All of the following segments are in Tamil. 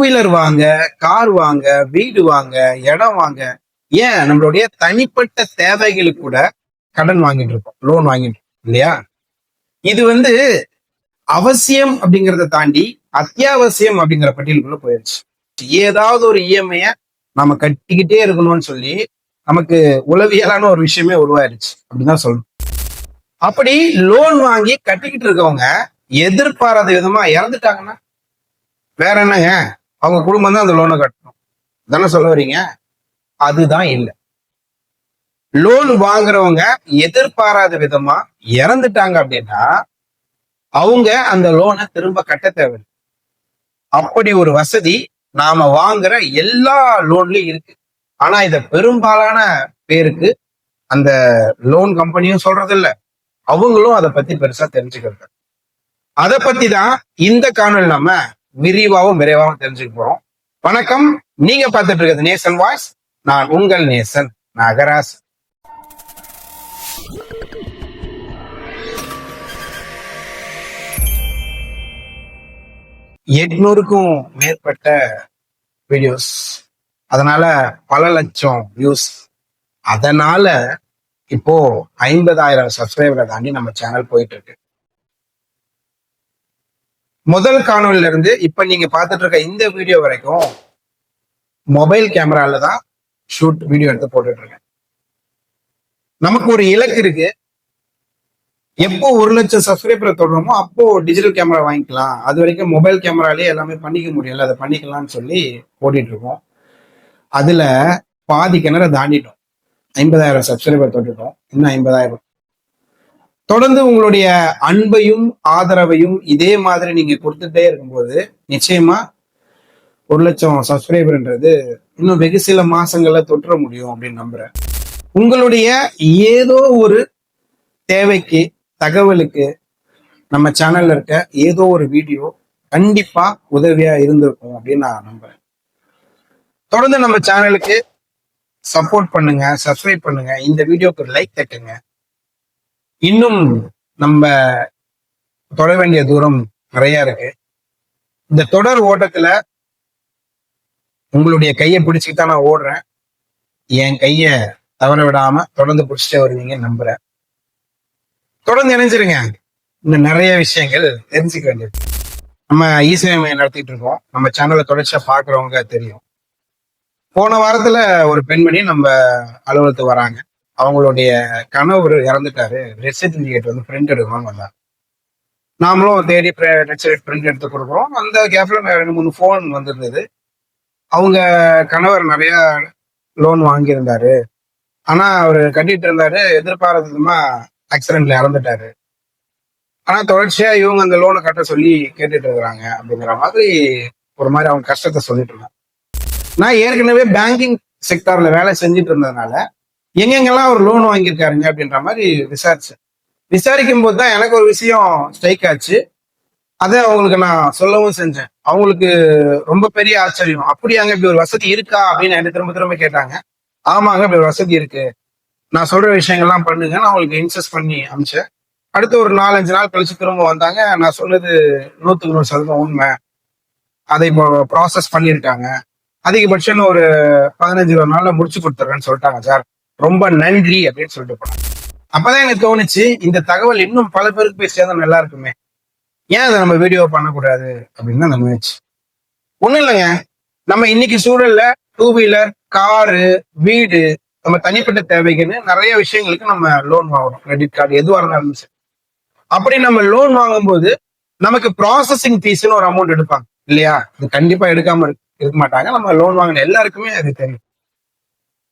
வீலர் வாங்க கார் வாங்க வீடு வாங்க இடம் வாங்க. ஏன்? நம்மளுடைய தனிப்பட்ட தேவைகளுக்கு கூட கடன் வாங்கிட்டு இருக்கோம் லோன் வாங்கிட்டு இருக்கோம் இல்லையா? இது வந்து அவசியம் அப்படிங்கறத தாண்டி அத்தியாவசியம் அப்படிங்கிற பட்டியலுக்குள்ள போயிடுச்சு ஏதாவது ஒரு இஎம்ஐய நாம கட்டிக்கிட்டே இருக்கணும்னு சொல்லி நமக்கு உளவியலான ஒரு விஷயமே உருவாயிருச்சு அப்படிதான் சொல்லணும். அப்படி லோன் வாங்கி கட்டிக்கிட்டு இருக்கவங்க எதிர்பாராத விதமா இறந்துட்டாங்கன்னா வேற என்னங்க அவங்க குடும்பம் தான் அந்த லோனை கட்டணும். தானே சொல்ல வரீங்க அதுதான் இல்லை. லோன் வாங்குறவங்க எதிர்பாராத விதமா இறந்துட்டாங்க அப்படின்னா அவங்க அந்த லோனை திரும்ப கட்ட தேவையில்லை. அப்படி ஒரு வசதி நாம வாங்குற எல்லா லோன்லயும் இருக்கு. ஆனா இத பெரும்பாலான பேருக்கு அந்த லோன் கம்பெனியும் சொல்றது இல்ல அவங்களும் அதை பத்தி பெருசா தெரிஞ்சுக்கிறது அதை பத்தி தான் இந்த காணொலி நம்ம விரிவாகவும் விரைவாகவும் தெரிஞ்சுக்க போறோம். வணக்கம். நீங்க பார்த்துட்டு இருக்கிறது நேசன் வாய்ஸ். நான் உங்கள் நேசன் நகராஸ் எட்நூறுக்கும் மேற்பட்ட வீடியோஸ் அதனால பல லட்சம் வியூஸ் அதனால இப்போ ஐம்பதாயிரம் சப்ஸ்கிரைபரை தாண்டி நம்ம சேனல் போயிட்டு இருக்கு. முதல் காணொலில இருந்து இப்ப நீங்க பார்த்துட்டு இருக்க இந்த வீடியோ வரைக்கும் மொபைல் கேமரால தான் ஷூட் வீடியோ எடுத்து போட்டுட்டு இருக்கேன். நமக்கு ஒரு இலக்கு இருக்கு. எப்போ ஒரு லட்சம் சப்ஸ்கிரைபரை தொடரமோ அப்போ டிஜிட்டல் கேமரா வாங்கிக்கலாம். அது வரைக்கும் மொபைல் கேமராலே எல்லாமே பண்ணிக்க முடியல. அதை பண்ணிக்கலாம்னு சொல்லி ஓடிட்டு இருக்கோம். அதுல பாதி கிணற தாண்டிட்டோம். ஐம்பதாயிரம் சப்ஸ்கிரைபர் தொட்டுட்டோம். இன்னும் ஐம்பதாயிரம். தொடர்ந்து உங்களுடைய அன்பையும் ஆதரவையும் இதே மாதிரி நீங்க கொடுத்துட்டே இருக்கும்போது நிச்சயமா ஒரு லட்சம் சப்ஸ்கிரைபர்ன்றது இன்னும் வெகு சில மாசங்கள்ல தொற்ற முடியும் அப்படின்னு நம்புறேன். உங்களுடைய ஏதோ ஒரு தேவைக்கு தகவலுக்கு நம்ம சேனல்ல இருக்க ஏதோ ஒரு வீடியோ கண்டிப்பா உதவியா இருந்திருக்கும் அப்படின்னு நான் நம்புறேன். தொடர்ந்து நம்ம சேனலுக்கு சப்போர்ட் பண்ணுங்க சப்ஸ்கிரைப் பண்ணுங்க. இந்த வீடியோக்கு லைக் தட்டுங்க. இன்னும் நம்ம தொட வேண்டிய தூரம் நிறைய இருக்கு. இந்த தொடர் ஓட்டத்துல உங்களுடைய கையை பிடிச்சிட்டு தான் நான் ஓடுறேன். என் கைய தவற விடாம தொடர்ந்து பிடிச்சிட்டே வருவீங்கன்னு நம்புறேன். தொடர்ந்து இணைஞ்சிருங்க. இன்னும் நிறைய விஷயங்கள் தெரிஞ்சுக்க வேண்டியது. நம்ம இசையமையை நடத்திட்டு இருக்கோம். நம்ம சேனலை தொடர்ச்சியா பாக்குறவங்க தெரியும். போன வாரத்துல ஒரு பெண்மணி நம்ம அலுவலகத்துக்கு வராங்க. அவங்களுடைய கணவர் இறந்துட்டாரு. டெத் சர்டிஃபிகேட் வந்து பிரிண்ட் எடுக்கணும்னு வந்தாங்க. நாமளும் தேடி டெத் சர்டிஃபிகேட் பிரிண்ட் எடுத்து கொடுக்குறோம். அந்த கேப்ல ரெண்டு மூணு ஃபோன் வந்திருந்தது. அவங்க கணவர் நிறைய லோன் வாங்கியிருந்தாரு. ஆனா அவர் கட்டிட்டு இருந்தாரு. எதிர்பாராத விதமா ஆக்சிடென்ட்ல இறந்துட்டாரு. ஆனா தொடர்ச்சியா இவங்க அந்த லோனை கட்ட சொல்லி கேட்டுட்டு இருக்கிறாங்க அப்படிங்கிற மாதிரி ஒரு மாதிரி அவங்க கஷ்டத்தை சொல்லிட்டு இருந்தாங்க. நான் ஏற்கனவே பேங்கிங் செக்டார்ல வேலை செஞ்சுட்டு இருந்ததுனால எங்கெங்கெல்லாம் அவர் லோன் வாங்கியிருக்காருங்க அப்படின்ற மாதிரி விசாரிச்சேன். விசாரிக்கும் போது தான் எனக்கு ஒரு விஷயம் ஸ்ட்ரைக் ஆச்சு. அதை அவங்களுக்கு நான் சொல்லவும் செஞ்சேன். அவங்களுக்கு ரொம்ப பெரிய ஆச்சரியம். அப்படியாங்க இப்படி ஒரு வசதி இருக்கா அப்படின்னு என்னை திரும்ப திரும்ப கேட்டாங்க. ஆமாங்க இப்படி ஒரு வசதி இருக்கு. நான் சொல்ற விஷயங்கள்லாம் பண்ணுங்க. நான் அவங்களுக்கு இன்சஸ்ட் பண்ணி அமிச்சேன் அடுத்து ஒரு நாலஞ்சு நாள் கழிச்சு திரும்ப வந்தாங்க. நான் சொன்னது நூத்துக்கு நூறு சதவீதம் உண்மை. அதை இப்போ ப்ராசஸ் பண்ணியிருக்காங்க. அதிகபட்சம் ஒரு பதினஞ்சு இருபது நாள்ல முடிச்சு கொடுத்துறேன்னு சொல்லிட்டாங்க சார். ரொம்ப நன்றி அப்படின்னு சொல்லிட்டு போனாங்க. அப்பதான் எனக்கு தோணுச்சு இந்த தகவல் இன்னும் பல பேருக்கு போய் சேர்ந்தா நல்லா இருக்குமே. ஏன் அதை நம்ம வீடியோ பண்ணக்கூடாது அப்படின்னு தான் முயற்சி ஒன்றும் இல்லைங்க. நம்ம இன்னைக்கு சூழல்ல டூ வீலர் காரு வீடு நம்ம தனிப்பட்ட தேவைக்குன்னு நிறைய விஷயங்களுக்கு நம்ம லோன் வாங்குறோம் கிரெடிட் கார்டு எதுவாக இருந்தாலும் சரி. அப்படி நம்ம லோன் வாங்கும்போது நமக்கு ப்ராசஸிங் ஃபீஸ்னு ஒரு அமௌண்ட் எடுப்பாங்க. இல்லையா? இது கண்டிப்பா எடுக்காம இருக்க மாட்டாங்க. நம்ம லோன் வாங்கின எல்லாருக்குமே அது தெரியும்.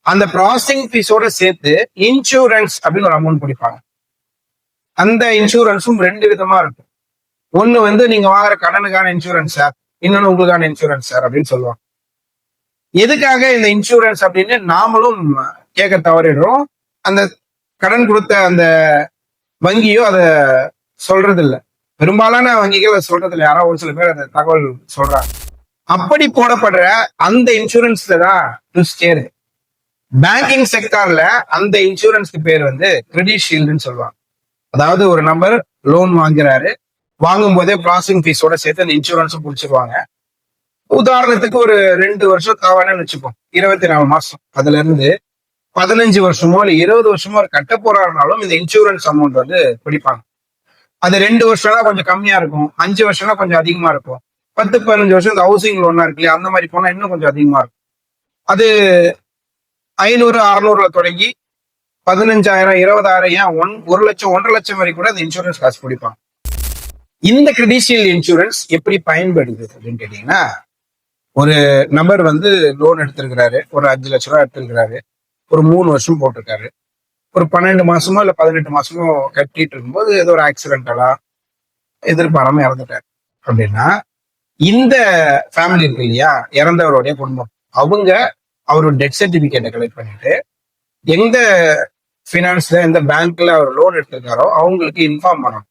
அந்த ப்ராசஸிங் ஃபீஸோட சேர்த்து இன்சூரன்ஸ் அப்படின்னு ஒரு அமௌண்ட் பிடிப்பாங்க அந்த இன்சூரன்ஸும் ரெண்டு விதமா இருக்கும். ஒண்ணு வந்து நீங்க வாங்குற கடனுக்கான இன்சூரன்ஸ் சார் இன்னொன்னு உங்களுக்கான இன்சூரன்ஸ் சார் அப்படின்னு சொல்லுவாங்க. எதுக்காக இந்த இன்சூரன்ஸ் அப்படின்னு நாமளும் கேட்க தவறிடுறோம். அந்த கடன் கொடுத்த அந்த வங்கியோ அதை சொல்றது இல்லை பெரும்பாலான வங்கிகள் அதை சொல்றது இல்லை யாரோ ஒரு சில பேர் அந்த தகவல் சொல்றாங்க. அப்படி போடப்படுற அந்த இன்சூரன்ஸ்ல தான் ட்விஸ்டே இருக்கு பேங்கிங் செக்டார்ல அந்த இன்சூரன்ஸ்க்கு பேர் வந்து கிரெடிட் ஷீல்டுன்னு சொல்லுவாங்க. அதாவது ஒரு நம்பர் லோன் வாங்குறாரு வாங்கும் போதே ப்ராசஸிங் ஃபீஸோட சேர்த்து அந்த இன்சூரன்ஸும் பிடிச்சிருவாங்க. உதாரணத்துக்கு ஒரு ரெண்டு வருஷம் தவணைன்னு வச்சுப்போம். இருபத்தி நாலு மாசம். அதுல இருந்து பதினஞ்சு வருஷமோ இல்லை இருபது வருஷமோ ஒரு கட்ட போறாருனாலும் இந்த இன்சூரன்ஸ் அமௌண்ட் வந்து பிடிப்பாங்க. அது ரெண்டு வருஷம்னா கொஞ்சம் கம்மியா இருக்கும். அஞ்சு வருஷம்னா கொஞ்சம் அதிகமா இருக்கும். பத்து பதினஞ்சு வருஷம் இந்த ஹவுசிங் லோனா இருக்கு இல்லையா அந்த மாதிரி போனா இன்னும் கொஞ்சம் அதிகமா இருக்கும். அது ஐநூறு அறநூறுல தொடங்கி பதினஞ்சாயிரம் இருபதாயிரம் ஏன் ஒன் ஒரு லட்சம் ஒன்றரை லட்சம் வரை கூட அந்த இன்சூரன்ஸ் காசு பிடிப்பாங்க. இந்த கிரெடிஷியல் இன்சூரன்ஸ் எப்படி பயன்படுது அப்படின்னு கேட்டீங்கன்னா ஒரு நபர் வந்து லோன் எடுத்திருக்கிறாரு ஒரு அஞ்சு லட்ச ரூபா எடுத்திருக்கிறாரு ஒரு மூணு வருஷம் போட்டிருக்காரு. ஒரு பன்னெண்டு மாசமோ இல்லை பதினெட்டு மாசமோ கட்டிட்டு இருக்கும்போது ஏதோ ஒரு ஆக்சிடென்டலா எதிர்பாராம இறந்துட்டாரு. அப்படின்னா இந்த ஃபேமிலி இருக்கு இல்லையா இறந்தவருடைய குடும்பம். அவங்க அவரோட டெத் சர்டிபிகேட்டை கலெக்ட் பண்ணிட்டு எந்த ஃபினான்ஸ்ல எந்த பேங்க்ல அவர் லோன் எடுத்திருக்காரோ அவங்களுக்கு இன்ஃபார்ம் பண்ணணும்.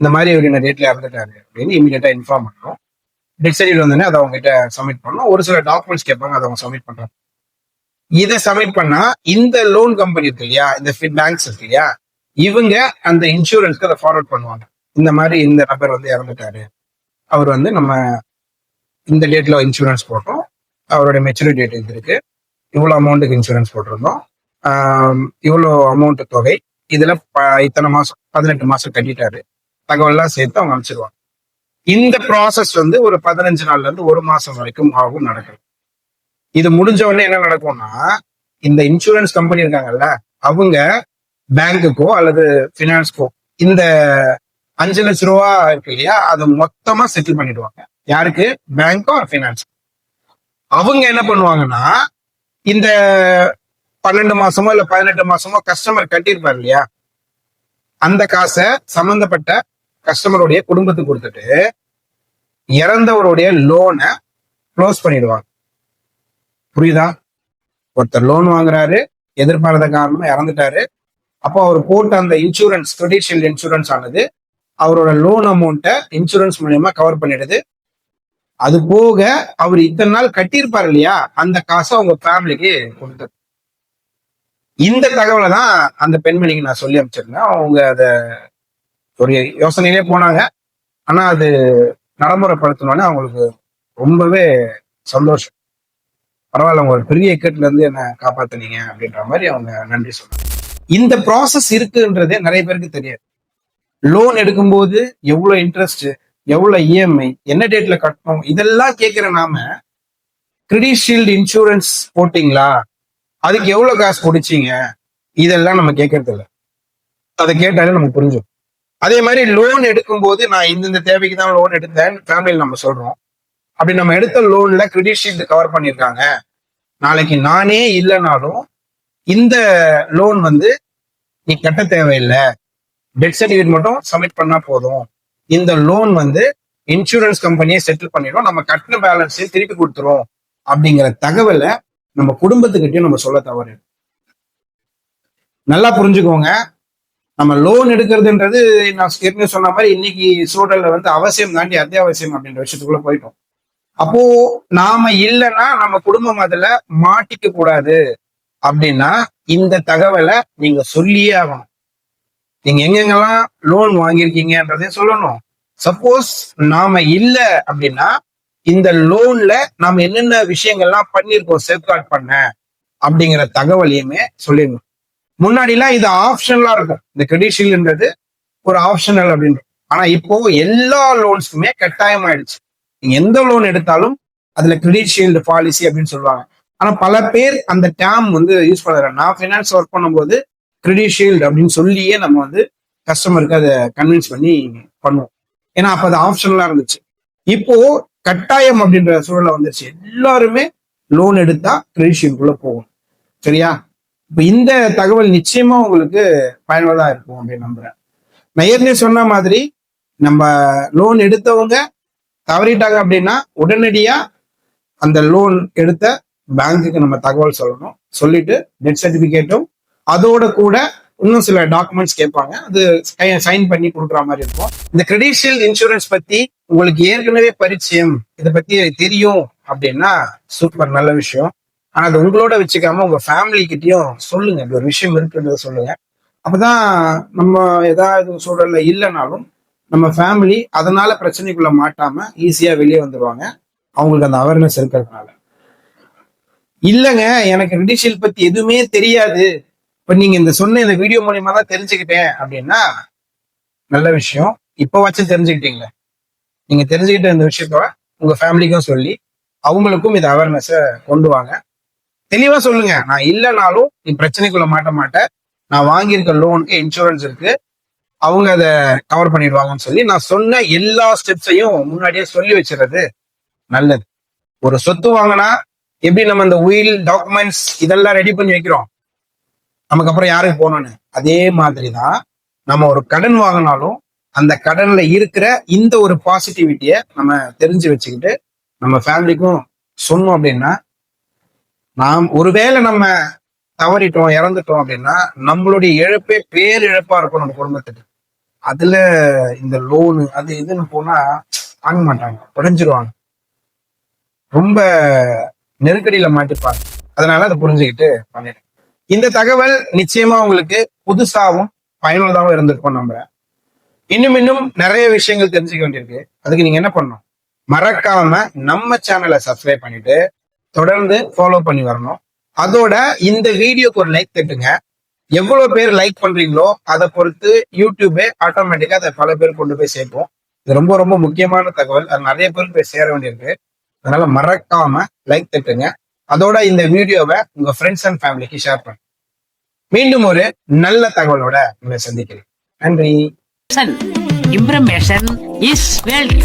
இந்த மாதிரி இவர் இந்த ரேட்ல இறந்துட்டாரு அப்படின்னு இமீடியட்டா இன்ஃபார்ம் பண்ணணும். டெத் சர்டிஃபிகேட் வந்தோடனே அதை அவங்ககிட்ட சப்மிட் பண்ணணும். ஒரு சில டாக்குமெண்ட்ஸ் கேட்பாங்க அதை அவங்க சப்மிட் பண்றாங்க. இதை சப்மிட் பண்ணா இந்த லோன் கம்பெனி இருக்கு இல்லையா இந்த பேங்க்ஸ் இருக்கு இல்லையா இவங்க அந்த இன்சூரன்ஸ்க்கு அதை ஃபார்வர்ட் பண்ணுவாங்க. இந்த மாதிரி இந்த நபர் வந்து இறந்துட்டாரு. அவர் வந்து நம்ம இந்த டேட்ல இன்சூரன்ஸ் போட்டோம். அவருடைய மெச்சூரிட்டி டேட் இது இருக்கு. இவ்வளோ அமௌண்ட்டுக்கு இன்சூரன்ஸ் போட்டிருந்தோம். இவ்வளோ அமௌண்ட் தொகை. இதுல ப- இத்தனை மாசம் பதினெட்டு மாசம் கட்டிட்டாரு. தகவல்லாம் சேர்த்து அவங்க அனுப்பிச்சிருவாங்க. இந்த ப்ராசஸ் வந்து ஒரு பதினஞ்சு நாள்ல இருந்து ஒரு மாசம் வரைக்கும் ஆகும் நடக்கும் இது முடிஞ்ச உடனே என்ன நடக்கும்னா இந்த இன்சூரன்ஸ் கம்பெனி இருக்காங்கல்ல அவங்க பேங்க்குக்கோ அல்லது ஃபினான்ஸ்க்கோ இந்த அஞ்சு லட்ச ரூபா இருக்கு இல்லையா அதை மொத்தமா செட்டில் பண்ணிடுவாங்க. யாருக்கு? பேங்க்கோ ஃபினான்ஸ் அவங்க என்ன பண்ணுவாங்கன்னா இந்த பன்னெண்டு மாசமோ இல்ல பதினெட்டு மாசமோ கஸ்டமர் கட்டியிருப்பார் இல்லையா? அந்த காசை சம்பந்தப்பட்ட கஸ்டமருடைய குடும்பத்துக்கு கொடுத்துட்டு இறந்தவருடைய லோனை க்ளோஸ் பண்ணிடுவாங்க. புரியுதா? ஒருத்தர் லோன் வாங்குறாரு எதிர்பாராத காரணமா இறந்துட்டாரு. அப்போ அவர் போட்ட அந்த இன்சூரன்ஸ் ட்ரெடிஷனல் இன்சூரன்ஸ் ஆனது அவரோட லோன் அமௌண்ட்டை இன்சூரன்ஸ் மூலியமா கவர் பண்ணிடுது. அது போக அவர் இத்தனை நாள் கட்டியிருப்பார் இல்லையா? அந்த காசை அவங்க ஃபேமிலிக்கு கொடுத்தது இந்த தகவலை தான் அந்த பெண்மணிக்கு நான் சொல்லி அமைச்சிருந்தேன் அவங்க அதை ஒரு யோசனையிலே போனாங்க. ஆனா அது நடைமுறைப்படுத்தினோடனே அவங்களுக்கு ரொம்பவே சந்தோஷம். பரவாயில்ல உங்க ஒரு பெரிய இக்கட்ல இருந்து என்ன காப்பாத்துனீங்க அப்படின்ற மாதிரி அவங்க நன்றி சொன்னாங்க. இந்த ப்ராசஸ் இருக்குன்றதே நிறைய பேருக்கு தெரியாது. லோன் எடுக்கும்போது எவ்வளவு இன்ட்ரெஸ்ட் எவ்வளவு இஎம்ஐ என்ன டேட்ல கட்டணும்? இதெல்லாம் கேட்கிற நாம கிரெடிட் ஷீல்டு இன்சூரன்ஸ் போட்டிங்களா? அதுக்கு எவ்வளவு காசு பிடிச்சிங்க? இதெல்லாம் நம்ம கேட்கறது இல்லை. அதை கேட்டாலே நமக்கு புரிஞ்சும் அதே மாதிரி லோன் எடுக்கும்போது நான் இந்தந்த தேவைக்கு தான் லோன் எடுத்தேன் ஃபேமிலியில் நம்ம சொல்றோம். அப்படி நம்ம எடுத்த லோன்ல கிரெடிட் ஷீல்டு கவர் பண்ணியிருக்காங்க. நாளைக்கு நானே இல்லைனாலும் இந்த லோன் வந்து நீ கட்ட தேவையில்லை. டெட் சர்டிஃபிகேட் மட்டும் சப்மிட் பண்ணா போதும். இந்த லோன் வந்து இன்சூரன்ஸ் கம்பெனியே செட்டில் பண்ணிடும் நம்ம கட்டின பேலன்ஸை திருப்பி கொடுத்துரும் அப்படிங்கிற தகவலை நம்ம குடும்பத்துக்கிட்டயும் நம்ம சொல்ல தவறு. நல்லா புரிஞ்சுக்கோங்க. நம்ம லோன் எடுக்கிறதுன்றது நான் ஏற்கனவே சொன்ன மாதிரி இன்னைக்கு சூழல்ல வந்து அவசியம் தாண்டி அத்தியாவசியம் அப்படின்ற விஷயத்துக்குள்ள போயிட்டோம். அப்போ நாம இல்லைன்னா நம்ம குடும்பம் அதுல மாட்டிக்க கூடாது அப்படின்னா இந்த தகவலை நீங்க சொல்லியே ஆகணும். நீங்க எங்கெங்கெல்லாம் லோன் வாங்கியிருக்கீங்கன்றதையும் சொல்லணும். சப்போஸ் நாம இல்ல அப்படின்னா இந்த லோன்ல நாம என்னென்ன விஷயங்கள்லாம் பண்ணியிருக்கோம் சேஃப்கார்ட் பண்ண அப்படிங்கிற தகவலையுமே சொல்லிடணும். முன்னாடிலாம் இது ஆப்ஷனலா இருக்கும். இந்த கிரெடிஷியல்ன்றது ஒரு ஆப்ஷனல் அப்படின்னு. ஆனா இப்போ எல்லா லோன்ஸ்க்குமே கட்டாயம் ஆயிடுச்சு நீங்க எந்த லோன் எடுத்தாலும் அதுல கிரெடிஷியல்டு பாலிசி அப்படின்னு சொல்லுவாங்க. ஆனா பல பேர் அந்த டேம் வந்து யூஸ் பண்ணுறாங்க நான் ஃபினான்ஸ் ஒர்க் பண்ணும்போது கிரெடிட் ஷீல்டு அப்படின்னு சொல்லியே நம்ம வந்து கஸ்டமருக்கு அதை கன்வின்ஸ் பண்ணி பண்ணுவோம். ஏன்னா அப்போ அது ஆப்ஷனலாக இருந்துச்சு. இப்போ கட்டாயம் அப்படின்ற சூழலை வந்துருச்சு. எல்லாருமே லோன் எடுத்தா கிரெடிட் ஷீல்டுக்குள்ள போகும். சரியா? இப்போ இந்த தகவல் நிச்சயமா உங்களுக்கு பயனுள்ளதாக இருக்கும் அப்படின்னு நம்புறேன். நான் ஏற்கனவே சொன்ன மாதிரி நம்ம லோன் எடுத்தவங்க தவறிட்டாங்க அப்படின்னா உடனடியாக அந்த லோன் எடுத்த பேங்க்குக்கு நம்ம தகவல் சொல்லணும். சொல்லிட்டு டெட் சர்டிபிகேட்டும் அதோட கூட இன்னும் சில டாக்குமெண்ட்ஸ் கேட்பாங்க. அது சைன் பண்ணி கொடுக்குற மாதிரி இருக்கும். இந்த கிரெடிஷியல் இன்சூரன்ஸ் பத்தி உங்களுக்கு ஏற்கனவே பரிச்சயம். இதை பத்தி தெரியும் அப்படின்னா சூப்பர் நல்ல விஷயம். ஆனா அது உங்களோட வச்சுக்காம உங்க ஃபேமிலி கிட்டயும் சொல்லுங்க. இப்படி ஒரு விஷயம் இருக்குன்றத சொல்லுங்க. அப்பதான் நம்ம ஏதாவது சூழல்ல இல்லைனாலும் நம்ம ஃபேமிலி அதனால பிரச்சனைக்குள்ள மாட்டாம ஈஸியா வெளியே வந்துருவாங்க. அவங்களுக்கு அந்த அவேர்னஸ் இருக்கிறதுனால. இல்லைங்க எனக்கு ரெடிஷியல் பத்தி எதுவுமே தெரியாது. இப்ப நீங்க இந்த சொன்ன இந்த வீடியோ மூலியமா தான் தெரிஞ்சுக்கிட்டேன் அப்படின்னா நல்ல விஷயம். இப்ப வச்சு தெரிஞ்சுக்கிட்டீங்களே? நீங்க தெரிஞ்சுக்கிட்ட இந்த விஷயத்த உங்க ஃபேமிலிக்கும் சொல்லி அவங்களுக்கும் இது அவேர்னஸை கொண்டு வாங்க. தெளிவா சொல்லுங்க. நான் இல்லைனாலும் நீ பிரச்சனைக்குள்ள மாட்ட மாட்டேன் நான் வாங்கியிருக்க லோனுக்கு இன்சூரன்ஸ் இருக்கு. அவங்க அதை கவர் பண்ணிடுவாங்கன்னு சொல்லி நான் சொன்ன எல்லா ஸ்டெப்ஸையும் முன்னாடியே சொல்லி வச்சுறது நல்லது. ஒரு சொத்து வாங்கினா எப்படி நம்ம இந்த உயில் டாக்குமெண்ட்ஸ் இதெல்லாம் ரெடி பண்ணி வைக்கிறோம்? நமக்கு அப்புறம் யாருக்கு போகணும்னு அதே மாதிரி தான் நம்ம ஒரு கடன் வாங்கினாலும் அந்த கடன்ல இருக்கிற இந்த ஒரு பாசிட்டிவிட்டிய நம்ம தெரிஞ்சு வச்சுக்கிட்டு நம்ம ஃபேமிலிக்கும் சொன்னோம் அப்படின்னா நாம் ஒருவேளை நம்ம தவறிட்டோம் இறந்துட்டோம் அப்படின்னா நம்மளுடைய இழப்பே பேரிழப்பா இருக்கும் நம்ம குடும்பத்துக்கு. அதுல இந்த லோனு அது இதுன்னு போனா வாங்க மாட்டாங்க உடைஞ்சிருவாங்க ரொம்ப நெருக்கடியில மாட்டிப்பாங்க. அதனால அதை புரிஞ்சுக்கிட்டு பண்ணிடுங்க. இந்த தகவல் நிச்சயமா உங்களுக்கு புதுசாவும் பயனுள்ளதாகவும் இருந்திருக்கும் நம்புறேன். இன்னும் இன்னும் நிறைய விஷயங்கள் தெரிஞ்சுக்க வேண்டியிருக்கு. அதுக்கு நீங்க என்ன பண்ணணும்? மறக்காம நம்ம சேனலை சப்ஸ்கிரைப் பண்ணிட்டு தொடர்ந்து ஃபாலோ பண்ணி வரணும். அதோட இந்த வீடியோக்கு ஒரு லைக் தட்டுங்க. எவ்வளவு பேர் லைக் பண்றீங்களோ அதை பொறுத்து யூடியூபே ஆட்டோமேட்டிக்கா அதை பல பேர் கொண்டு போய் சேர்ப்போம். இது ரொம்ப ரொம்ப முக்கியமான தகவல். அது நிறைய பேர் போய் சேர வேண்டியிருக்கு. அதனால மறக்காம லைக் தட்டுங்க. அதோட இந்த வீடியோவை உங்க ஃப்ரெண்ட்ஸ் அண்ட் ஃபேமிலிக்கு ஷேர் பண்ணுங்க மீண்டும் ஒரு நல்ல தகவலோட உங்களை சந்திக்கிறேன். நன்றி. Information is wealth.